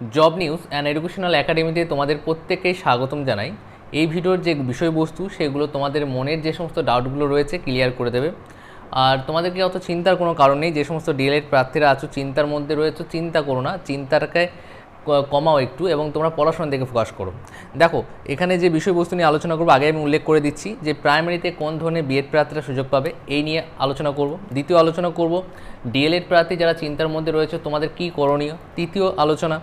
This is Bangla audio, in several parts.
জব নিউজ অ্যান্ড এডুকেশনাল একাডেমিতে তোমাদের প্রত্যেককেই স্বাগতম জানাই। এই ভিডিওর যে বিষয়বস্তু, সেগুলো তোমাদের মনের যে সমস্ত ডাউটগুলো রয়েছে ক্লিয়ার করে দেবে। আর তোমাদেরকে অত চিন্তার কোনো কারণ নেই, যে সমস্ত ডিএলএড প্রার্থীরা আছো, চিন্তার মধ্যে রয়েছে, চিন্তা করো না, চিন্তাটাকে কমাও একটু এবং তোমরা পড়াশোনার দিকে ফোকাস করো। দেখো, এখানে যে বিষয়বস্তু নিয়ে আলোচনা করব, আগে আমি উল্লেখ করে দিচ্ছি যে প্রাইমারিতে কোন ধরনের বিএড প্রার্থীরা সুযোগ পাবে, এই নিয়ে আলোচনা করব। দ্বিতীয় আলোচনা করব, ডিএলএড প্রার্থী যারা চিন্তার মধ্যে রয়েছে, তোমাদের কী করণীয়? তৃতীয় আলোচনা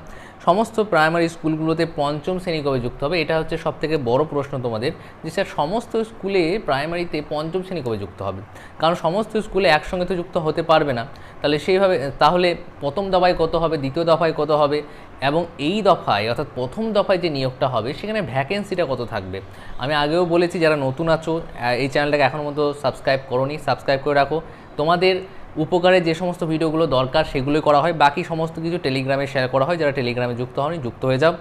সমস্ত প্রাইমারি স্কুলগুলোতে পঞ্চম শ্রেণি কবে যুক্ত হবে? এটা হচ্ছে সবথেকে বড় প্রশ্ন তোমাদের যে, স্যার, সমস্ত স্কুলে প্রাইমারিতে পঞ্চম শ্রেণি কবে যুক্ত হবে? কারণ সমস্ত স্কুলে একসঙ্গে তো যুক্ত হতে পারবে না। তাহলে সেইভাবে, তাহলে প্রথম দফায় কত হবে, দ্বিতীয় দফায় কত হবে? এবং এই দফায়, অর্থাৎ প্রথম দফায় যে নিয়োগটা হবে, সেখানে ভ্যাকেন্সিটা কত থাকবে? আমি আগেও বলেছি, যারা নতুন আছো এই চ্যানেলটাকে এখনও মতো সাবস্ক্রাইব করোনি সাবস্ক্রাইব করে রাখো। তোমাদের উপকারে যে সমস্ত ভিডিওগুলো দরকার সেগুলোই করা হয়। বাকি সমস্ত কিছু টেলিগ্রামে শেয়ার করা হয়। যারা টেলিগ্রামে যুক্ত হয়নি যুক্ত হয়ে যাও।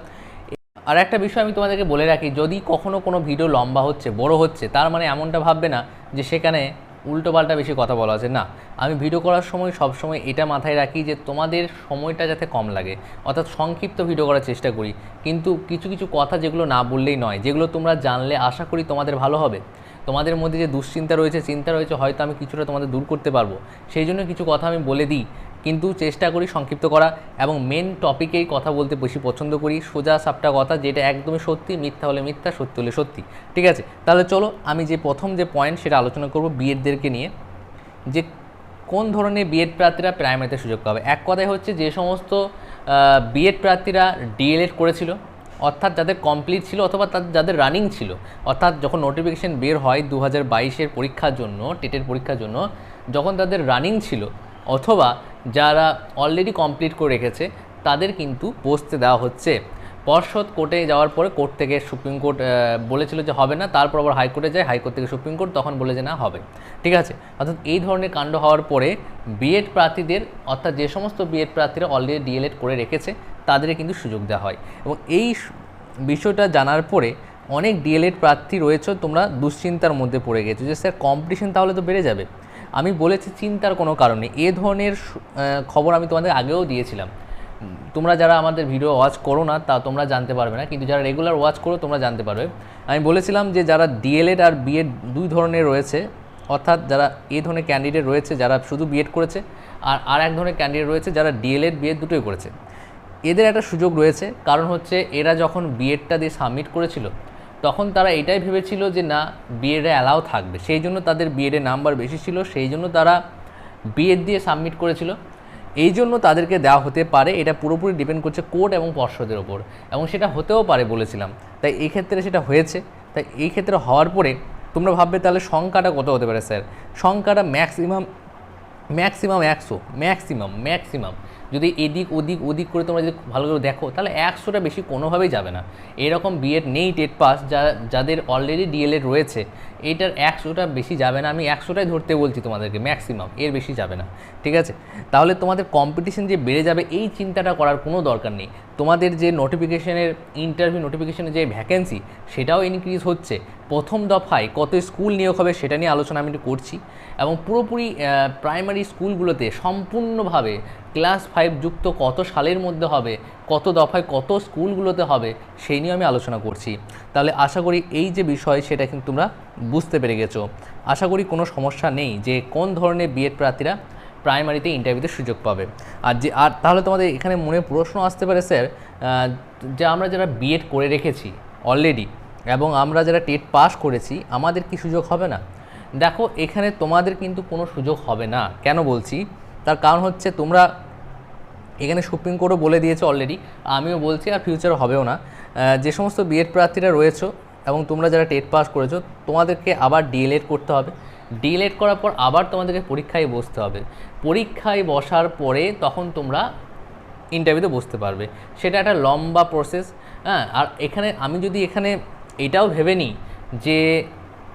আর একটা বিষয় আমি তোমাদেরকে বলে রাখি, যদি কখনো কোনো ভিডিও লম্বা হচ্ছে, বড় হচ্ছে, তার মানে এমনটা ভাববে না যে সেখানে উল্টোপাল্টা বেশি কথা বলা আছে। না, আমি ভিডিও করার সময় সবসময় এটা মাথায় রাখি যে তোমাদের সময়টা যাতে কম লাগে। অর্থাৎ সংক্ষিপ্ত ভিডিও করার চেষ্টা করি। কিন্তু কিছু কিছু কথা যেগুলো না বললেই নয়, যেগুলো তোমরা জানলে আশা করি তোমাদের ভালো হবে। তোমাদের মধ্যে যে দুশ্চিন্তা রয়েছে, চিন্তা রয়েছে, হয়তো আমি কিছুটা তোমাদের দূর করতে পারব। সেই জন্য কিছু কথা আমি বলে দিই। কিন্তু চেষ্টা করি সংক্ষিপ্ত করা এবং মেন টপিকেই কথা বলতে বেশি পছন্দ করি। সোজা সাপটা কথা যেটা একদমই সত্যি, মিথ্যা হলে মিথ্যা, সত্যি হলে সত্যি। ঠিক আছে? তাহলে চলো আমি যে প্রথম যে পয়েন্ট সেটা আলোচনা করব বিএডদেরকে নিয়ে। যে কোন ধরনের বিএড প্রার্থীরা প্রাইমারিতে সুযোগ পাবে? এক কথায় হচ্ছে যে সমস্ত বিএড প্রার্থীরা ডিএলএড করেছিল। অর্থাৎ যাদের কমপ্লিট ছিল অথবা তাদের, যাদের রানিং ছিল, অর্থাৎ যখন নোটিফিকেশান বের হয় দু হাজার বাইশের পরীক্ষার জন্য, টেটের পরীক্ষার জন্য, যখন তাদের রানিং ছিল, অথবা যারা অলরেডি কমপ্লিট করে রেখেছে, তাদের কিন্তু বসতে দেওয়া হচ্ছে। পর্ষদ কোর্টে যাওয়ার পরে কোর্ট থেকে সুপ্রিম কোর্ট বলেছিল যে হবে না, তারপর আবার হাইকোর্টে যায় হাইকোর্ট থেকে সুপ্রিম কোর্ট তখন বলে যে না, হবে। ঠিক আছে? অর্থাৎ এই ধরনের কাণ্ড হওয়ার পরে বিএড প্রার্থীদের, অর্থাৎ যে সমস্ত বিএড প্রার্থীরা অলরেডি ডিএলএড করে রেখেছে তাদের কিন্তু সুযোগ দেওয়া হয়। এবং এই বিষয়টা জানার পরে অনেক ডিএলএড প্রার্থী রয়েছে, তোমরা দুশ্চিন্তার মধ্যে পড়ে গেছো যে, স্যার কম্পিটিশন তাহলে তো বেড়ে যাবে। আমি বলেছি, চিন্তার কোনো কারণে এ ধরনের খবর আমি তোমাদের আগেও দিয়েছিলাম। তোমরা যারা আমাদের ভিডিও ওয়াচ করো না, তা তোমরা জানতে পারবে না, কিন্তু যারা রেগুলার ওয়াচ করো, তোমরা জানতে পারবে। আমি বলেছিলাম যে, যারা ডিএলএড আর বিএড দুই ধরনের রয়েছে, অর্থাৎ যারা এই ধরনের ক্যান্ডিডেট রয়েছে, যারা শুধু বিএড করেছে, আর আর এক ধরনের ক্যান্ডিডেট রয়েছে, যারা ডিএলএড বিএড দুটোই করেছে। এদের একটা সুযোগ রয়েছে, কারণ হচ্ছে এরা যখন বিএডটা দিয়ে সাবমিট করেছিল, তখন তারা এটাই ভেবেছিল যে না বিএডে অ্যালাও থাকবে। সেই জন্য তাদের বিএডের নাম্বার বেশি ছিল, সেই জন্য তারা বিএড দিয়ে সাবমিট করেছিল। এই জন্য তাদেরকে দেওয়া হতে পারে, এটা পুরোপুরি ডিপেন্ড করছে কোর্ট এবং পর্ষদের ওপর। এবং সেটা হতেও পারে বলেছিলাম। তাই এই ক্ষেত্রে সেটা হয়েছে। তাই এই ক্ষেত্রে হওয়ার পরে তোমরা ভাববে, তাহলে সংখ্যাটা কত হতে পারে, স্যার? সংখ্যাটা ম্যাক্সিমাম ম্যাক্সিমাম একশো ম্যাক্সিমাম ম্যাক্সিমাম যদি এদিক ওদিক ওদিক করে তোমরা যদি ভালো করে দেখো, তাহলে একশোটা বেশি কোনোভাবেই যাবে না। এরকম বিএড নেই টেট পাস, যা, যাদের অলরেডি ডিএলএড রয়েছে। এইটার একশোটা বেশি যাবে না, আমি একশোটাই ধরতে বলছি তোমাদেরকে ম্যাক্সিমাম এর বেশি যাবে না, ঠিক আছে? তাহলে তোমাদের কম্পিটিশন যে বেড়ে যাবে, এই চিন্তাটা করার কোনো দরকার নেই। তোমাদের যে নোটিফিকেশনের ইন্টারভিউ নোটিফিকেশনের যে ভ্যাকেন্সি সেটাও ইনক্রিজ হচ্ছে। প্রথম দফায় কত স্কুল নিয়োগ হবে, সেটা নিয়ে আলোচনা আমি একটু করছি। এবং পুরোপুরি প্রাইমারি স্কুলগুলোতে সম্পূর্ণভাবে ক্লাস ফাইভ যুক্ত কত সালের মধ্যে হবে কত দফায় কত স্কুলগুলোতে হবে সেই নিয়ে আমি আলোচনা করছি। তাহলে আশা করি এই যে বিষয় সেটা কিন্তু তোমরা বুঝতে পেরে গেছো। আশা করি কোনো সমস্যা নেই যে কোন ধরনের বিএড প্রার্থীরা প্রাইমারিতে ইন্টারভিউতে সুযোগ পাবে। আর যে, আর তাহলে তোমাদের এখানে মনে প্রশ্ন আসতে পারে, স্যার যে আমরা যারা বিএড করে রেখেছি অলরেডি এবং আমরা যারা টেট পাস করেছি, আমাদের কি সুযোগ হবে না? দেখো, এখানে তোমাদের কিন্তু কোনো সুযোগ হবে না। কেন বলছি? তার কারণ হচ্ছে তোমরা এখানে সুপ্রিম কোর্টও বলে দিয়েছে অলরেডি আমিও বলছি আর ফিউচারে হবেও না। যে সমস্ত বিএড প্রার্থীরা রয়েছে এবং তোমরা যারা টেট পাস করেছ, তোমাদেরকে আবার ডিএলএড করতে হবে। ডিএলএড করার পর আবার তোমাদেরকে পরীক্ষায় বসতে হবে। পরীক্ষায় বসার পরে তখন তোমরা ইন্টারভিউতে বসতে পারবে। সেটা একটা লম্বা প্রসেস হ্যাঁ? আর এখানে আমি যদি এখানে এটাও ভেবে নিই যে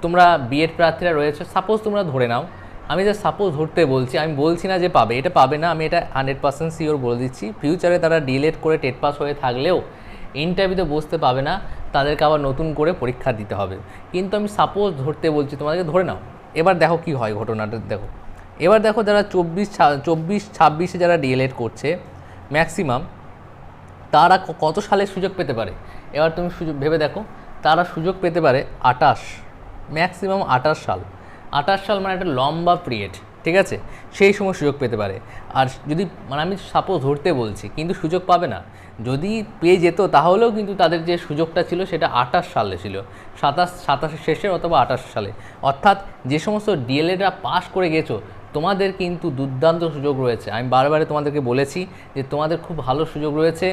তোমরা বিএড প্রার্থীরা রয়েছে সাপোজ তোমরা ধরে নাও আমি যে সাপোজ ধরতে বলছি, আমি বলছি না যে পাবে, এটা পাবে না, আমি এটা হান্ড্রেড পার্সেন্ট শিওর বলে দিচ্ছি। ফিউচারে তারা ডিলেট করে টেট পাস হয়ে থাকলেও ইন্টারভিউতে বসতে পাবে না, তাদেরকে আবার নতুন করে পরীক্ষা দিতে হবে। কিন্তু আমি সাপোজ ধরতে বলছি, তোমাদেরকে ধরে নাও। এবার দেখো কি হয় ঘটনাটা, দেখো। এবার দেখো যারা চব্বিশ চব্বিশ, ছাব্বিশে যারা ডিএলএড করছে ম্যাক্সিমাম তারা কত সালে সুযোগ পেতে পারে? এবার তুমি সুযোগ, ভেবে দেখো, তারা সুযোগ পেতে পারে আটাশ ম্যাক্সিমাম আটাশ সাল। আটাশ সাল মানে একটা লম্বা পিরিয়ড ঠিক আছে? সেই সময় সুযোগ পেতে পারে। আর যদি মানে আমি সাপোজ ধরতে বলছি, কিন্তু সুযোগ পাবে না। যদি পেয়ে যেত, তাহলেও কিন্তু তাদের যে সুযোগটা ছিল, সেটা আঠাশ সালে ছিল। সাতাশ, সাতাশের শেষে অথবা আঠাশ সালে। অর্থাৎ যে সমস্ত ডিএলএডরা পাস করে গেছো তোমাদের কিন্তু দুর্দান্ত সুযোগ রয়েছে। আমি বারবারে তোমাদেরকে বলেছি যে তোমাদের খুব ভালো সুযোগ রয়েছে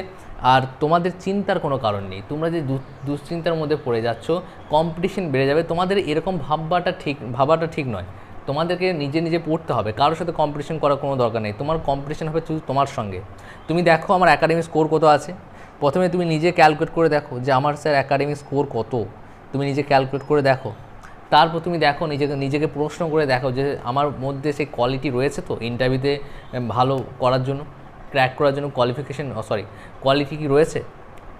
আর তোমাদের চিন্তার কোনো কারণ নেই। তোমরা যে দুশ্চিন্তার মধ্যে পড়ে যাচ্ছ কম্পিটিশন বেড়ে যাবে, তোমাদের এরকম ভাববাটা ঠিক, ভাবাটা ঠিক নয়। তোমাদেরকে নিজে নিজে পড়তে হবে। কারোর সাথে কম্পিটিশন করার কোনো দরকার নেই। তোমার কম্পিটিশন হবে শুধু তোমার সঙ্গে। তুমি দেখো আমার একাডেমিক স্কোর কত আছে। প্রথমে তুমি নিজে ক্যালকুলেট করে দেখো যে আমার স্যার একাডেমিক স্কোর কত। তুমি নিজে ক্যালকুলেট করে দেখো। তারপর তুমি দেখো, নিজেকে নিজেকে প্রশ্ন করে দেখো যে আমার মধ্যে সেই কোয়ালিটি রয়েছে তো ইন্টারভিউতে ভালো করার জন্য ক্র্যাক করার জন্য কোয়ালিফিকেশন সরি কোয়ালিটি কি রয়েছে?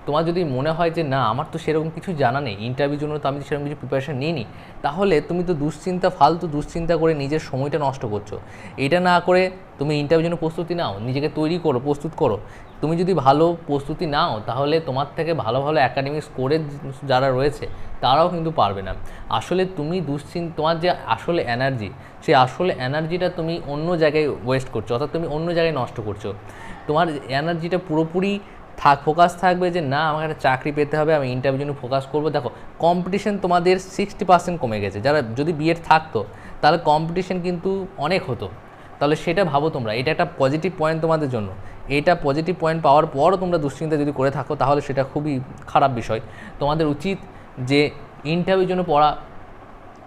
তোমার যদি মনে হয় যে না, আমার তো সেরকম কিছু জানা নেই ইন্টারভিউর জন্য তো আমি সেরকম কিছু প্রিপারেশন নিইনি, তাহলে তুমি তো দুশ্চিন্তা, ফালতু দুশ্চিন্তা করে নিজের সময়টা নষ্ট করছ। এটা না করে তুমি ইন্টারভিউর জন্য প্রস্তুতি নাও, নিজেকে তৈরি করো, প্রস্তুত করো। তুমি যদি ভালো প্রস্তুতি নাও, তাহলে তোমার থেকে ভালো ভালো একাডেমিক স্কোরের যারা রয়েছে, তারাও কিন্তু পারবে না। আসলে তুমি দুশ্চিন্তা, তোমার যে আসলে এনার্জি সেই আসলে এনার্জিটা তুমি অন্য জায়গায় ওয়েস্ট করছ, অর্থাৎ তুমি অন্য জায়গায় নষ্ট করছ। তোমার এনার্জিটা পুরোপুরি থাক ফোকাস থাকবে যে না, আমাকে একটা চাকরি পেতে হবে, আমি ইন্টারভিউ জন্য ফোকাস করব। দেখো কম্পিটিশন তোমাদের সিক্সটি পার্সেন্ট কমে গেছে। যারা, যদি বিএড থাকতো, তাহলে কম্পিটিশন কিন্তু অনেক হতো। তাহলে সেটা ভাবো তোমরা, এটা একটা পজিটিভ পয়েন্ট তোমাদের জন্য। এটা পজিটিভ পয়েন্ট পাওয়ার পরও তোমরা দুশ্চিন্তা যদি করে থাকো, তাহলে সেটা খুবই খারাপ বিষয়। তোমাদের উচিত যে ইন্টারভিউর জন্য পড়া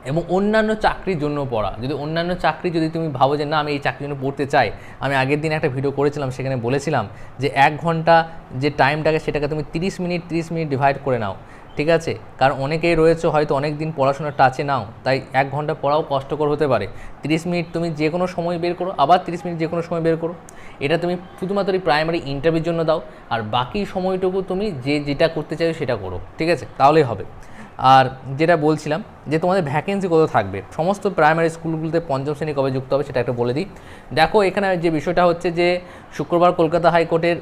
এবং অন্যান্য চাকরির জন্য পড়া। যদি অন্যান্য চাকরি যদি তুমি ভাবো যে, না, আমি এই চাকরির জন্য পড়তে চাই। আমি আগের দিন একটা ভিডিও করেছিলাম, সেখানে বলেছিলাম যে, এক ঘণ্টা যে টাইমটাকে সেটাকে তুমি তিরিশ মিনিট তিরিশ মিনিট ডিভাইড করে নাও। ঠিক আছে? কারণ অনেকেই রয়েছে, হয়তো অনেক দিন পড়াশোনার টাচে নাও, তাই এক ঘণ্টা পড়াও কষ্টকর হতে পারে। তিরিশ মিনিট তুমি যে কোনো সময় বের করো, আবার তিরিশ মিনিট যে কোনো সময় বের করো। এটা তুমি শুধুমাত্র প্রাইমারি ইন্টারভিউর জন্য দাও, আর বাকি সময়টুকু তুমি যে যেটা করতে চাইছো সেটা করো। ঠিক আছে? তাহলেই হবে। আর যেটা বলছিলাম যে তোমাদের ভ্যাকেন্সি কত থাকবে? সমস্ত প্রাইমারি স্কুলগুলোতে পঞ্চম শ্রেণি কবে যুক্ত হবে সেটা একটা বলে দিই। দেখো, এখানে যে বিষয়টা হচ্ছে যে শুক্রবার কলকাতা হাইকোর্টের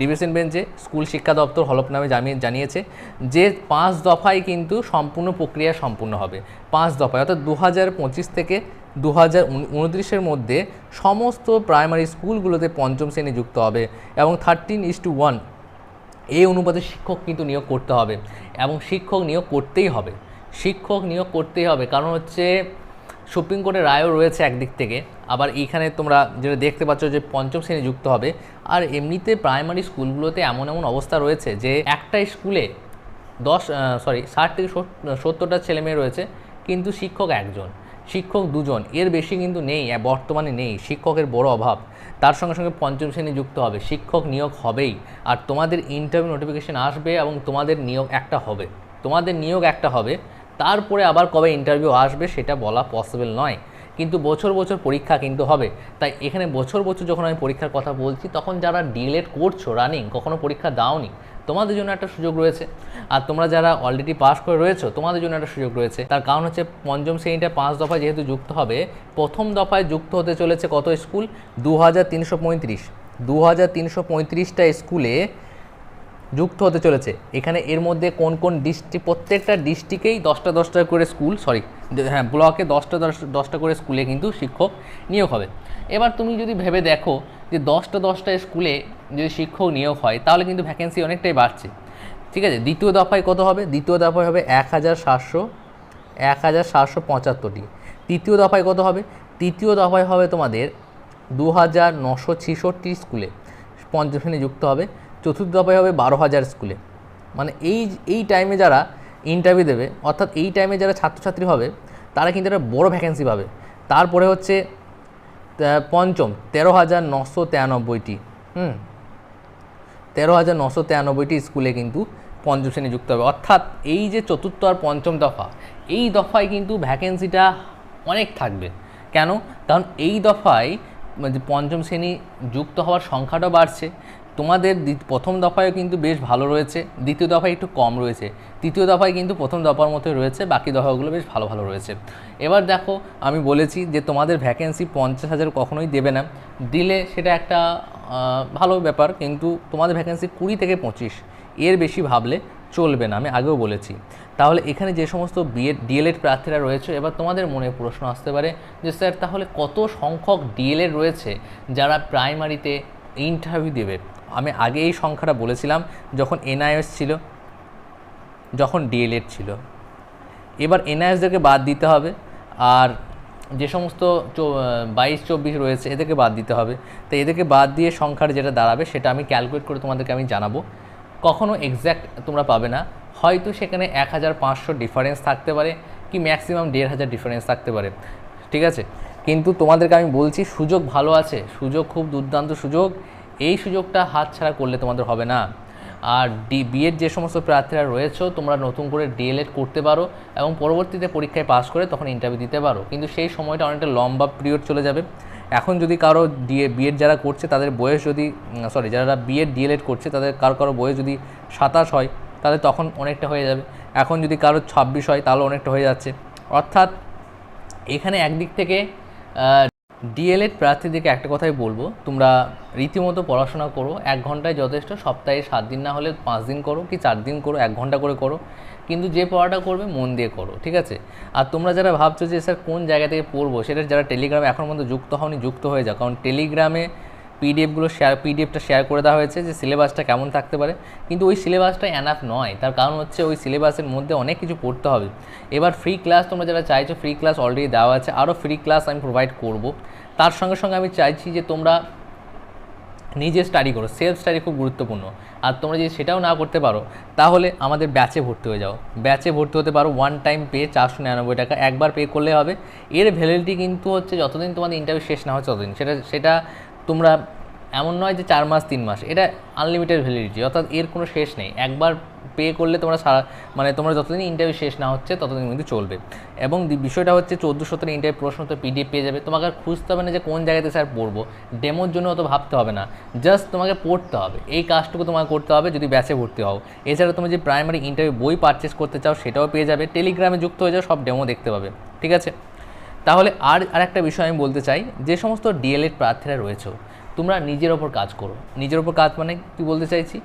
ডিভিশন বেঞ্চে স্কুল শিক্ষা দপ্তর হলফনামে জানিয়ে, জানিয়েছে যে পাঁচ দফায় কিন্তু সম্পূর্ণ প্রক্রিয়া সম্পূর্ণ হবে। পাঁচ দফায়, অর্থাৎ দু পঁচিশ থেকে দু হাজার মধ্যে সমস্ত প্রাইমারি স্কুলগুলোতে পঞ্চম শ্রেণি যুক্ত হবে এবং থার্টিন ইস টু ওয়ান এই অনুপাতে শিক্ষক কিন্তু নিয়োগ করতে হবে এবং শিক্ষক নিয়োগ করতেই হবে। শিক্ষক নিয়োগ করতেই হবে। কারণ হচ্ছে সুপ্রিম কোর্টের রায়ও রয়েছে একদিক থেকে। আবার এইখানে তোমরা যেটা দেখতে পাচ্ছ যে পঞ্চম শ্রেণি যুক্ত হবে। আর এমনিতে প্রাইমারি স্কুলগুলোতে এমন এমন অবস্থা রয়েছে যে একটা স্কুলে দশ সরি ষাট থেকে সত্তরটা ছেলে মেয়ে রয়েছে, কিন্তু শিক্ষক একজন, শিক্ষক দুজন। এর বেশি কিন্তু নেই, বর্তমানে নেই। শিক্ষকের বড় অভাব। তার সঙ্গে সঙ্গে পঞ্চম শ্রেণি যুক্ত হবে, শিক্ষক নিয়োগ হবেই। আর তোমাদের ইন্টারভিউ নোটিফিকেশান আসবে এবং তোমাদের নিয়োগ একটা হবে। তোমাদের নিয়োগ একটা হবে, তারপরে আবার কবে ইন্টারভিউ আসবে সেটা বলা পসিবল নয়। কিন্তু বছর বছর পরীক্ষা কিন্তু হবে। তাই এখানে বছর বছর যখন আমি পরীক্ষার কথা বলছি, তখন যারা ডিলেট করছ রানিং কখনো পরীক্ষা দাওনি, তোমাদের জন্য একটা সুযোগ রয়েছে। আর তোমরা যারা অলরেডি পাস করে রয়েছো, তোমাদের জন্য একটা সুযোগ রয়েছে। তার কারণ হচ্ছে পঞ্চম শ্রেণীটা পাঁচ দফায় যেহেতু যুক্ত হবে, প্রথম দফায় যুক্ত হতে চলেছে কত স্কুল দু হাজার তিনশো পঁয়ত্রিশ। দু হাজার তিনশো পঁয়ত্রিশটা স্কুলে যুক্ত হতে চলেছে। এখানে এর মধ্যে কোন কোন ডিস্ট্রিক্ট প্রত্যেকটা ডিস্ট্রিক্টেই দশটা দশটা করে স্কুল সরি হ্যাঁ ব্লকে দশটা, দশ, দশটা করে স্কুলে কিন্তু শিক্ষক নিয়োগ হবে। এবার তুমি যদি ভেবে দেখো যে দশটা দশটা স্কুলে যদি শিক্ষক নিয়োগ হয়, তাহলে কিন্তু ভ্যাকেন্সি অনেকটাই বাড়ছে। ঠিক আছে, দ্বিতীয় দফায় কত হবে? দ্বিতীয় দফায় হবে এক হাজার সাতশো এক হাজার সাতশো পঁচাত্তরটি। তৃতীয় দফায় কত হবে? তৃতীয় দফায় হবে তোমাদের দু হাজার নশো ছেষট্টি স্কুলে। পঞ্চম শ্রেণি যুক্ত হবে। চতুর্থ দফায় হবে বারো হাজার স্কুলে। মানে এই এই টাইমে যারা ইন্টারভিউ দেবে, অর্থাৎ এই টাইমে যারা ছাত্রছাত্রী হবে, তারা কিন্তু একটা বড় ভ্যাকেন্সি পাবে। তারপরে হচ্ছে পঞ্চম, তেরো হাজার নশো তিরানব্বইটি। হুম? তেরো হাজার নশো তিরানব্বইটি স্কুলে কিন্তু পঞ্চম শ্রেণি যুক্ত হবে। অর্থাৎ এই যে চতুর্থ আর পঞ্চম দফা, এই দফায় কিন্তু ভ্যাকেন্সিটা অনেক থাকবে। কেন? কারণ এই দফায় মানে পঞ্চম শ্রেণি যুক্ত হওয়ার সংখ্যাটাও বাড়ছে। তোমাদের প্রথম দফায়ও কিন্তু বেশ ভালো রয়েছে, দ্বিতীয় দফায় একটু কম রয়েছে, তৃতীয় দফায় কিন্তু প্রথম দফার মতোই রয়েছে, বাকি দফাগুলো বেশ ভালো ভালো রয়েছে। এবার দেখো, আমি বলেছি যে তোমাদের ভ্যাকেন্সি পঞ্চাশ হাজার কখনোই দেবে না। দিলে সেটা একটা ভালো ব্যাপার, কিন্তু তোমাদের ভ্যাকেন্সি কুড়ি থেকে পঁচিশ, এর বেশি ভাবলে চলবে না, আমি আগেও বলেছি। তাহলে এখানে যে সমস্ত বিএড ডিএলএড প্রার্থীরা রয়েছে, এবার তোমাদের মনে প্রশ্ন আসতে পারে যে স্যার, তাহলে কত সংখ্যক ডিএলএড রয়েছে যারা প্রাইমারিতে ইন্টারভিউ দেবে? আমি আগে এই সংখ্যাটা বলেছিলাম, যখন এনআইএস ছিল, যখন ডিএলএড ছিল। এবার এনআইএসদেরকে বাদ দিতে হবে, আর যে সমস্ত বাইশ, চব্বিশ রয়েছে, এদেরকে বাদ দিতে হবে। তো এদেরকে বাদ দিয়ে সংখ্যার যেটা দাঁড়াবে, সেটা আমি ক্যালকুলেট করে তোমাদেরকে আমি জানাব। কখনো এক্স্যাক্ট তোমরা পাবে না। হয়তো সেখানে এক হাজার পাঁচশো ডিফারেন্স থাকতে পারে, কি ম্যাক্সিমাম দেড় হাজার ডিফারেন্স থাকতে পারে। ঠিক আছে? কিন্তু তোমাদেরকে আমি বলছি, সুযোগ ভালো আছে। সুযোগ খুব দুর্দান্ত সুযোগ। এই সুযোগটা হাতছাড়া করলে তোমাদের হবে না। আর ডি, বিএড যে সমস্ত প্রার্থীরা রয়েছে, তোমরা নতুন করে ডিএলএড করতে পারো এবং পরবর্তীতে পরীক্ষায় পাস করে তখন ইন্টারভিউ দিতে পারো। কিন্তু সেই সময়টা অনেকটা লম্বা পিরিয়ড চলে যাবে। এখন যদি কারও ডিএ, বিএড যারা করছে, তাদের বয়স যদি সরি যারা বিএড, ডিএলএড করছে, তাদের কারও কারও বয়স যদি সাতাশ হয়, তাহলে তখন অনেকটা হয়ে যাবে। এখন যদি কারও ছাব্বিশ হয়, তাহলে অনেকটা হয়ে যাচ্ছে। অর্থাৎ এখানে একদিক থেকে ডিএলএড প্রার্থীদেরকে একটা কথাই বলব, তোমরা রীতিমতো পড়াশোনা করো, এক ঘন্টায় যথেষ্ট, সপ্তাহে সাত দিন না হলে পাঁচ দিন করো কি চার দিন করো, এক ঘণ্টা করে করো, কিন্তু যে পড়াটা করবে মন দিয়ে করো, ঠিক আছে? আর তোমরা যারা ভাবছ যে, স্যার, কোন জায়গা থেকে পড়ব? সেটা যারা টেলিগ্রামে এখন পর্যন্ত যুক্ত হওনি, যুক্ত হয়ে যাও, কারণ টেলিগ্রামে পিডিএফগুলো শেয়ার পিডিএফটা শেয়ার করে দেওয়া হয়েছে যে সিলেবাসটা কেমন থাকতে পারে। কিন্তু ওই সিলেবাসটা অ্যানাফ নয়। তার কারণ হচ্ছে ওই সিলেবাসের মধ্যে অনেক কিছু পড়তে হবে। এবার ফ্রি ক্লাস তোমরা যারা চাইছো ফ্রি ক্লাস অলরেডি দেওয়া আছে আরও ফ্রি ক্লাস আমি প্রোভাইড করব। তার সঙ্গে সঙ্গে আমি চাইছি যে তোমরা নিজে স্টাডি করো। সেলফ স্টাডি খুব গুরুত্বপূর্ণ। আর তোমরা যদি সেটাও না করতে পারো, তাহলে আমাদের ব্যাচে ভর্তি হয়ে যাও। ব্যাচে ভর্তি হতে পারো ওয়ান টাইম পে চারশো নিরানব্বই টাকা। একবার পে করলে হবে। এর ভ্যালিডিটি কিন্তু হচ্ছে যতদিন তোমাদের ইন্টারভিউ শেষ না হয়, ততদিন। সেটা সেটা তোমরা এমন নয় যে চার মাস, তিন মাস, এটা আনলিমিটেড ভ্যালিডিটি অর্থাৎ এর কোনো শেষ নেই। একবার পে করলে তোমরা সারা মানে তোমরা যতদিন ইন্টারভিউ শেষ না হচ্ছে, ততদিন কিন্তু চলবে। এবং বিষয়টা হচ্ছে চোদ্দ সতেরো ইন্টারভিউ প্রশ্ন তো পিডিএফ পেয়ে যাবে। তোমাকে আর খুঁজতে হবে না যে কোন জায়গাতে স্যার পড়ব। ডেমোর জন্য অত ভাবতে হবে না। জাস্ট তোমাকে পড়তে হবে। এই কাজটুকু তোমাকে করতে হবে যদি ব্যাচে ভর্তি হও। এছাড়া তুমি যে প্রাইমারি ইন্টারভিউ বই পারচেস করতে চাও, সেটাও পেয়ে যাবে। টেলিগ্রামে যুক্ত হয়ে যাও, সব ডেমো দেখতে পাবে। ঠিক আছে? তাহলে আর, আরেকটা বিষয় আমি বলতে চাই, যে সমস্ত ডিএলএড প্রার্থীরা রয়েছে, তোমরা নিজের ওপর কাজ করো। নিজের ওপর কাজ মানে কি বলতে চাইছি?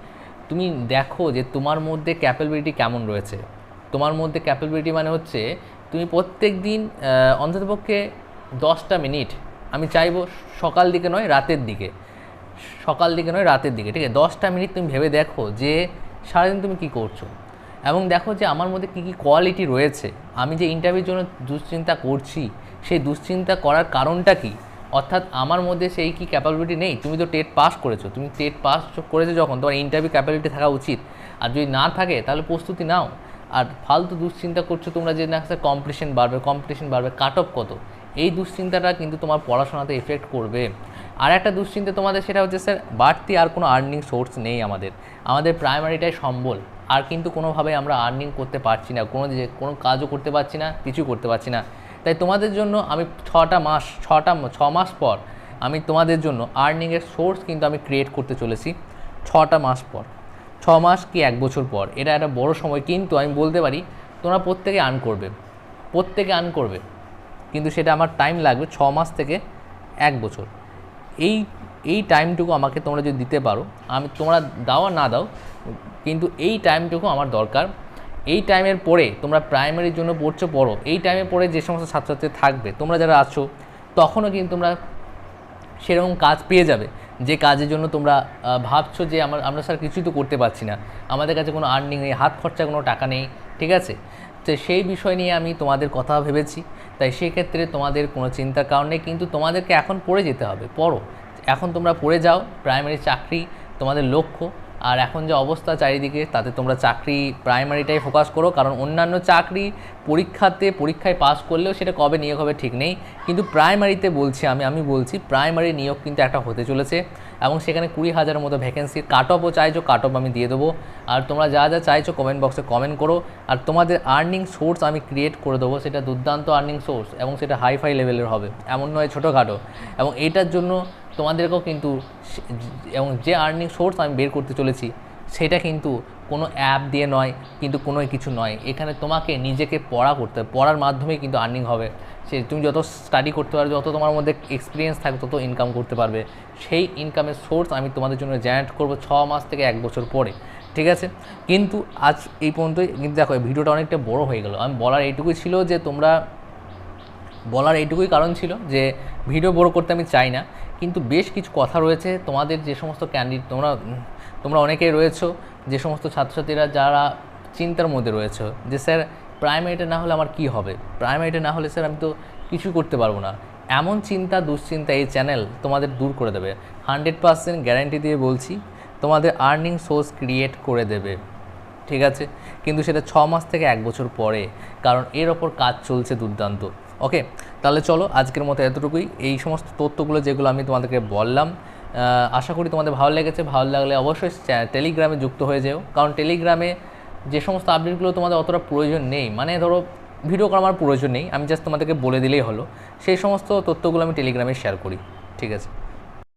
তুমি দেখো যে তোমার মধ্যে ক্যাপাবিলিটি কেমন রয়েছে। তোমার মধ্যে ক্যাপাবিলিটি মানে হচ্ছে, তুমি প্রত্যেক দিন অন্ততপক্ষে দশটা মিনিট, আমি চাইব সকাল দিকে নয়, রাতের দিকে। সকাল দিকে নয়, রাতের দিকে, ঠিক আছে? দশটা মিনিট তুমি ভেবে দেখো যে সারাদিন তুমি কী করছ। এবং দেখো যে আমার মধ্যে কী কী কোয়ালিটি রয়েছে। আমি যে ইন্টারভিউর জন্য দুশ্চিন্তা করছি সেই দুশ্চিন্তা করার কারণটা কি? অর্থাৎ আমার মধ্যে সেই কি ক্যাপাবিলিটি নেই? তুমি তো টেট পাস করেছ। তুমি টেট পাস করেছ যখন, তোমার ইন্টারভিউ ক্যাপাবিলিটি থাকা উচিত। আর যদি না থাকে, তাহলে প্রস্তুতি নাও। আর ফালতু দুশ্চিন্তা করছ তোমরা যে না স্যার কম্পিটিশন বাড়বে কম্পিটিশন বাড়বে কাট অফ কত? এই দুশ্চিন্তাটা কিন্তু তোমার পড়াশোনাতে এফেক্ট করবে। আর একটা দুশ্চিন্তা তোমাদের, সেটা হচ্ছে স্যার বাড়তি আর কোনো আর্নিং সোর্স নেই আমাদের। আমাদের প্রাইমারিটাই সম্বল। আর কিন্তু কোনোভাবে আমরা আর্নিং করতে পারছি না, কোনো কোনো কাজও করতে পারছি না কিছু করতে পারছি না। তাই তোমাদের জন্য আমি ছটা মাস, ছটা, ছ মাস পর আমি তোমাদের জন্য আর্নিংয়ের সোর্স কিন্তু আমি ক্রিয়েট করতে চলেছি ছটা মাস পর। ছ মাস কি এক বছর পর? এটা একটা বড় সময়, কিন্তু আমি বলতে পারি তোমরা প্রত্যেকে আর্ন করবে। প্রত্যেকে আর্ন করবে। কিন্তু সেটা আমার টাইম লাগবে ছ মাস থেকে এক বছর। এই এই টাইমটুকু আমাকে তোমরা যদি দিতে পারো, আমি তোমরা দাও না দাও, কিন্তু এই টাইমটুকু আমার দরকার। এই টাইমের পরে তোমরা প্রাইমারির জন্য পড়ছো, পড়ো। এই টাইমের পরে যে সমস্ত ছাত্রছাত্রী থাকবে, তোমরা যারা আছো, তখনও কিন্তু তোমরা সেরকম কাজ পেয়ে যাবে। যে কাজের জন্য তোমরা ভাবছ যে আমার, আমরা স্যার কিছুই তো করতে পারছি না। আমাদের কাছে কোনো আর্নিং নেই, হাত খরচা কোনো টাকা নেই, ঠিক আছে? তো সেই বিষয় নিয়ে আমি তোমাদের কথা ভেবেছি। তাই সেক্ষেত্রে তোমাদের কোনো চিন্তার কারণ নেই, কিন্তু তোমাদেরকে এখন পড়ে যেতে হবে। পড়ো। এখন তোমরা পড়ে যাও প্রাইমারি চাকরি তোমাদের লক্ষ্য। আর এখন যে অবস্থা চারিদিকে, তাতে তোমরা চাকরি প্রাইমারিটাই ফোকাস করো, কারণ অন্যান্য চাকরি পরীক্ষাতে, পরীক্ষায় পাস করলেও সেটা কবে নিয়োগ হবে ঠিক নেই। কিন্তু প্রাইমারিতে বলছি আমি আমি বলছি প্রাইমারি নিয়োগ কিন্তু একটা হতে চলেছে এবং সেখানে কুড়ি হাজারের মতো ভ্যাকেন্সি কাট অফও চাইছো কাট আমি দিয়ে দেবো। আর তোমরা যা যা চাইছো কমেন্ট বক্সে কমেন্ট করো। আর তোমাদের আর্নিং সোর্স আমি ক্রিয়েট করে দেবো, সেটা দুর্দান্ত আর্নিং সোর্স এবং সেটা হাই ফাই লেভেলের হবে। এমন নয় ছোটোখাটো। এবং এটার জন্য তোমাদেরকেও কিন্তু এবং যে আর্নিং সোর্স আমি বের করতে চলেছি, সেটা কিন্তু কোনো অ্যাপ দিয়ে নয়, কিন্তু কোনো কিছু নয়। এখানে তোমাকে নিজেকে পড়া করতে হবে পড়ার মাধ্যমেই কিন্তু আর্নিং হবে। সে, তুমি যত স্টাডি করতে পারবে, যত তোমার মধ্যে এক্সপিরিয়েন্স থাকবে, তত ইনকাম করতে পারবে। সেই ইনকামের সোর্স আমি তোমাদের জন্য জেনারেট করব ছ মাস থেকে এক বছর পরে, ঠিক আছে? কিন্তু আজ এই পর্যন্তই, কিন্তু দেখো ভিডিওটা অনেকটা বড় হয়ে গেল। আমি বলার এইটুকুই ছিল যে তোমরা, বলার এইটুকুই কারণ ছিল যে ভিডিও বড় করতে আমি চাই না। কিন্তু বেশ কিছু কথা রয়েছে। তোমাদের যে সমস্ত ক্যান্ডিডেট তোমরা তোমরা অনেকেই রয়েছো, যে সমস্ত ছাত্রছাত্রীরা যারা চিন্তার মধ্যে রয়েছে, যে স্যার প্রাইমারিটা না হলে আমার কি হবে? প্রাইমারিটা না হলে স্যার আমি তো কিছু করতে পারব না। এমন চিন্তা, দুশ্চিন্তা এই চ্যানেল তোমাদের দূর করে দেবে। হান্ড্রেড পার্সেন্ট গ্যারান্টি দিয়ে বলছি, তোমাদের আর্নিং সোর্স ক্রিয়েট করে দেবে। ঠিক আছে? কিন্তু সেটা ছ মাস থেকে এক বছর পরে, কারণ এর ওপর কাজ চলছে দুর্দান্ত। ওকে তাহলে চলো আজকের মতো এতটুকুই। এই সমস্ত তথ্যগুলো যেগুলো আমি তোমাদেরকে বললাম আশা করি তোমাদের ভালো লেগেছে। ভালো লাগলে অবশ্যই টেলিগ্রামে যুক্ত হয়ে যেও। কারণ টেলিগ্রামে যে সমস্ত আপডেটগুলো তোমাদের অতটা প্রয়োজন নেই মানে ধরো ভিডিও করা আমার প্রয়োজন নেই, আমি জাস্ট তোমাদেরকে বলে দিলেই হলো। সেই সমস্ত তথ্যগুলো আমি টেলিগ্রামে শেয়ার করি, ঠিক আছে?